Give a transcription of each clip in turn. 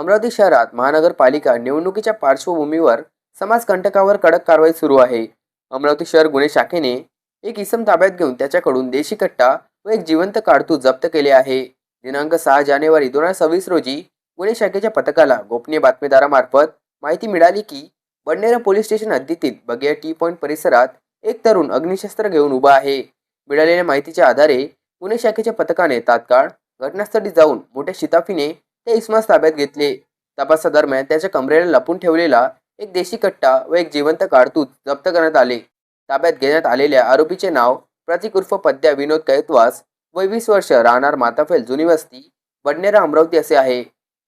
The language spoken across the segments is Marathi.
अमरावती शहरात महानगरपालिका निवडणुकीच्या पार्श्वभूमीवर समाजकंटकावर कडक कारवाई सुरू आहे. अमरावती शहर गुन्हे शाखेने एक इसम ताब्यात घेऊन त्याच्याकडून देशी कट्टा व एक जिवंत काडतूस जप्त केले आहे. दिनांक सहा जानेवारी दोन हजार सव्वीस रोजी गुन्हे शाखेच्या पथकाला गोपनीय बातमीदारामार्फत माहिती मिळाली की बडनेरा पोलीस स्टेशन हद्दीतील बगिया टी पॉईंट परिसरात एक तरुण अग्निशस्त्र घेऊन उभा आहे. मिळालेल्या माहितीच्या आधारे गुन्हे शाखेच्या पथकाने तात्काळ घटनास्थळी जाऊन मोठ्या शिताफीने ते इस्मास ताब्यात घेतले. तपासादरम्यान त्याच्या कमरेला लपून ठेवलेला एक देशी कट्टा व एक जिवंत कारतूस जप्त करण्यात आले. ताब्यात घेण्यात आलेल्या आरोपीचे नाव प्रतीक उर्फ पद्या विनोद कैतवास वय वीस वर्ष राहणार माताफेल जुनी वस्ती बडनेरा अमरावती असे आहे.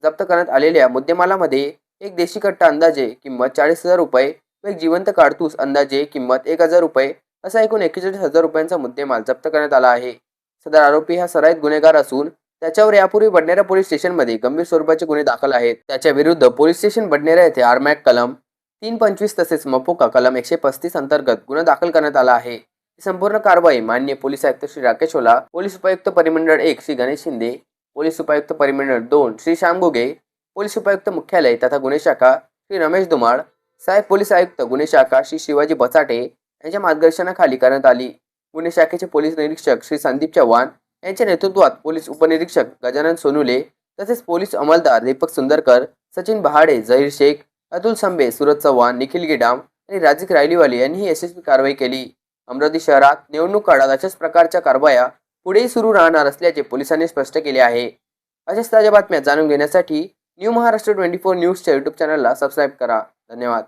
जप्त करण्यात आलेल्या मुद्देमालामध्ये एक देशी कट्टा अंदाजे किंमत चाळीस हजार रुपये व एक जिवंत काडतूस अंदाजे किंमत एक हजार रुपये असा एकूण एकेचाळीस हजार रुपयांचा मुद्देमाल जप्त करण्यात आला आहे. सदर आरोपी हा सराईत गुन्हेगार असून त्याच्यावर यापूर्वी बडनेरा पोलीस स्टेशनमध्ये गंभीर स्वरूपाचे गुन्हे दाखल आहेत. त्याच्या विरुद्ध पोलीस स्टेशन बडनेरा येथे आरमॅक कलम तीन पंचवीस तसेच मपोका कलम एकशे पस्तीस अंतर्गत गुन्हा दाखल करण्यात आला आहे. संपूर्ण कारवाई मान्य पोलीस आयुक्त श्री राकेश ओला पोलीस उपायुक्त परिमंडळ एक श्री गणेश शिंदे पोलीस उपायुक्त परिमंडळ दोन श्री श्याम गोगे पोलीस उपायुक्त मुख्यालय तथा गुन्हे शाखा श्री रमेश धुमाळ सहाय्यक पोलीस आयुक्त गुन्हे शाखा श्री शिवाजी बचाटे यांच्या मार्गदर्शनाखाली करण्यात आली. गुन्हे शाखेचे पोलीस निरीक्षक श्री संदीप चव्हाण यांच्या नेतृत्वात पोलीस उपनिरीक्षक गजानन सोनुले तसेच पोलीस अंमलदार दीपक सुंदरकर सचिन बहाडे झहीर शेख अतुल संबे सुरज चव्हाण निखिल गिडाम आणि राजिक रायलीवाले यांनी यशस्वी कारवाई केली. अमरावती शहरात निवडणूक काळात अशाच प्रकारच्या कारवाया पुढेही सुरू राहणार असल्याचे पोलिसांनी स्पष्ट केले आहे. अशाच ताज्या बातम्या जाणून घेण्यासाठी न्यू महाराष्ट्र ट्वेंटी फोर न्यूजच्या यूट्यूब चॅनलला सबस्क्राईब करा. धन्यवाद.